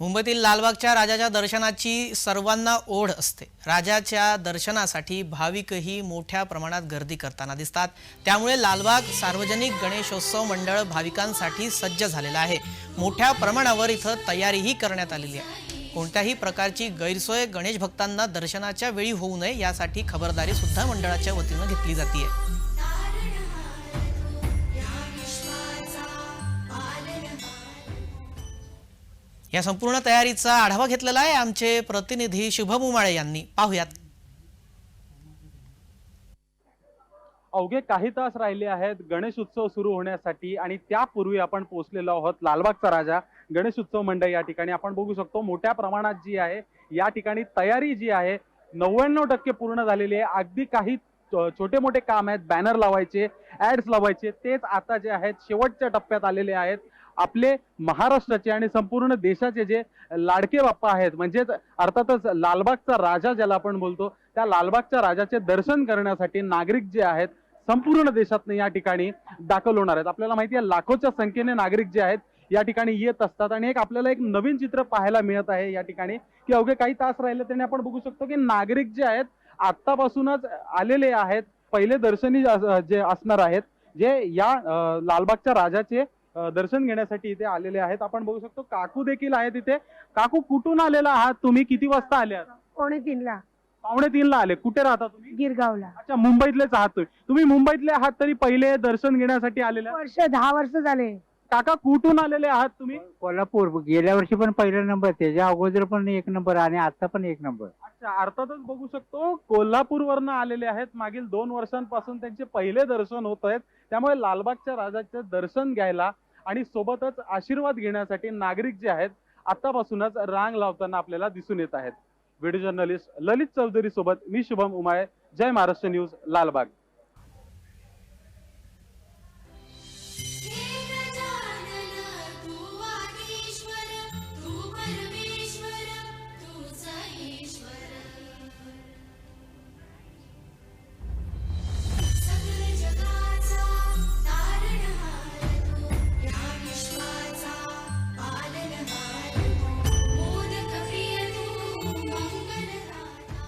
मुंबईतील लालबागच्या राजाच्या दर्शनाची सर्वांना ओढ असते. राजाच्या दर्शनासाठी भाविकही मोठ्या प्रमाणात गर्दी करताना दिसतात. त्यामुळे लालबाग सार्वजनिक गणेशोत्सव मंडळ भाविकांसाठी सज्ज झालेलं आहे. मोठ्या प्रमाणावर इथं तयारीही करण्यात आलेली आहे. कोणत्याही प्रकारची गैरसोय गणेश भक्तांना दर्शनाच्या वेळी होऊ नये यासाठी खबरदारी सुद्धा मंडळाच्या वतीनं घेतली जाते या संपूर्ण तयारीचा आढावा घेतलेला आहे आमचे प्रतिनिधी शुभम उमाळे यांनी. पाहुयात. अवघे काही तास राहिले आहेत गणेश उत्सव सुरू होण्यासाठी आणि त्यापूर्वी आपण पोहोचलेलो आहोत लालबागचा राजा. गणेश उत्सव मंडळ या ठिकाणी आपण बघू शकतो मोठ्या प्रमाणात जी आहे या ठिकाणी तयारी जी आहे नव्याण्णव टक्के पूर्ण झालेली आहे. अगदी काही छोटे मोठे काम आहेत बॅनर लावायचे ऍड्स लावायचे तेच आता जे आहेत शेवटच्या टप्प्यात आलेले आहेत. आपले महाराष्ट्राचे आणि संपूर्ण देशाचे जे लाडके बाप्पा आहेत म्हणजेच अर्थातच लालबागचा राजा ज्याला आपण बोलतो त्या लालबागच्या राजाचे दर्शन करण्यासाठी नागरिक जे आहेत संपूर्ण देशातनं या ठिकाणी दाखल होणार आहेत. आपल्याला माहिती आहे लाखोच्या संख्येने नागरिक जे आहेत या ठिकाणी येत असतात. आणि एक आपल्याला एक नवीन चित्र पाहायला मिळत आहे या ठिकाणी की अवघे काही तास राहिले त्याने आपण बघू शकतो की नागरिक जे आहेत आत्तापासूनच आलेले आहेत. पहिले दर्शनी अस- जे असणार आहेत जे या लालबागच्या राजाचे दर्शन घेण्यासाठी इथे आलेले आहेत. आपण बघू शकतो काकू देखील आहेत इथे. काकू कुठून आलेला आहात तुम्ही? किती वाजता आले आहात? कोणे तीनला. पावणे तीनला आले. कुठे राहता तुम्ही? गिरगावला. अच्छा मुंबईतलेच आहात तुम्ही. तुम्ही मुंबईतले आहात तरी पहिले दर्शन घेण्यासाठी आलेले आहात? वर्ष दहा वर्ष झाले. काका कुठून आलेले आहात तुम्ही? कोल्हापूर. गेल्या वर्षी पण पहिला नंबर त्याच्या अगोदर पण एक नंबर आणि आता पण एक नंबर. अच्छा अर्थातच बघू शकतो कोल्हापूरवरनं आलेले आहेत. मागील दोन वर्षांपासून त्यांचे पहिले दर्शन होत आहेत. त्यामुळे लालबागच्या राजाचे दर्शन घ्यायला आणि सोबतच आशीर्वाद घेण्यासाठी नागरिक जे आहेत आतापासूनच रांग लावताना आपल्याला दिसून येत आहेत. व्हिडिओ जर्नलिस्ट ललित चौधरी सोबत मी शुभम उमाळे जय महाराष्ट्र न्यूज लालबाग.